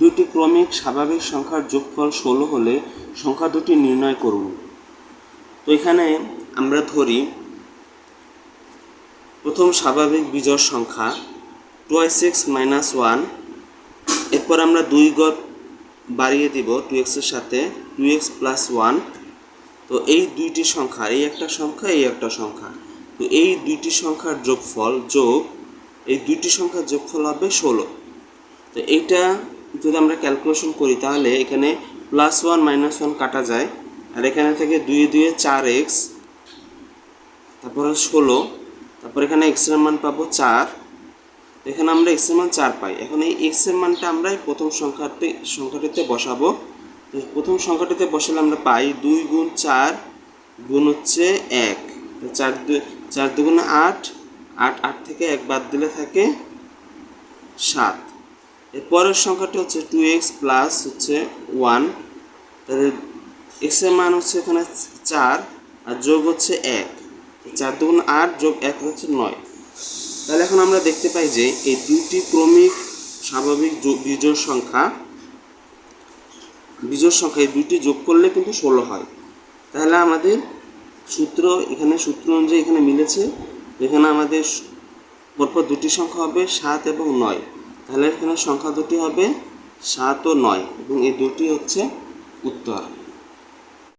দুটি ক্রমিক স্বাভাবিক সংখ্যার যোগফল ষোলো হলে সংখ্যা দুটি নির্ণয় করুন। তো এখানে আমরা ধরি, প্রথম স্বাভাবিক বিজয় সংখ্যা two I six minus one, এরপর আমরা দুই গত বাড়িয়ে দিব টু এক্সের সাথে, টু এক্স প্লাস ওয়ান। তো এই দুইটি সংখ্যা, এই একটা সংখ্যা, এই একটা সংখ্যা। তো এই দুইটি সংখ্যার যোগফল যোগ, এই দুইটি সংখ্যার যোগফল হবে ষোলো। তো এইটা যদি আমরা ক্যালকুলেশন করি, তাহলে এখানে প্লাস ওয়ান মাইনাস ওয়ান কাটা যায়। আর এখানে থেকে দুই, দুয়ে চার এক্স তারপরে ষোলো, তারপর এখানে এক্সের মান পাবো চার। এখানে আমরা এক্সের মান চার পাই। এখন এই এক্সের মানটা আমরা প্রথম সংখ্যাতে, সংখ্যাটিতে বসাবো। প্রথম সংখ্যাটিতে বসালে আমরা পাই দুই গুণ চার গুণ হচ্ছে এক। চার দুই চার দুগুণে আট আট আট থেকে এক বাদ দিলে থাকে সাত। এর পরের সংখ্যাটি হচ্ছে টু এক্স প্লাস হচ্ছে ওয়ান তাহলে এক্সের মান হচ্ছে এখানে চার আর যোগ হচ্ছে এক। চার দুগুণ আট যোগ এক হচ্ছে নয়। তাহলে এখন আমরা দেখতে পাই যে এই দুইটি ক্রমিক স্বাভাবিক বিজোড় সংখ্যা বিজোড় সংখ্যা এই দুইটি যোগ করলে কিন্তু ষোলো হয়। তাহলে আমাদের সূত্র এখানে সূত্র অনুযায়ী এখানে মিলেছে এখানে আমাদের পরপর দুটি সংখ্যা হবে সাত এবং নয়। তাহলে এখানে সংখ্যা দুটি হবে সাত ও নয় এবং এই দুটি হচ্ছে উত্তর।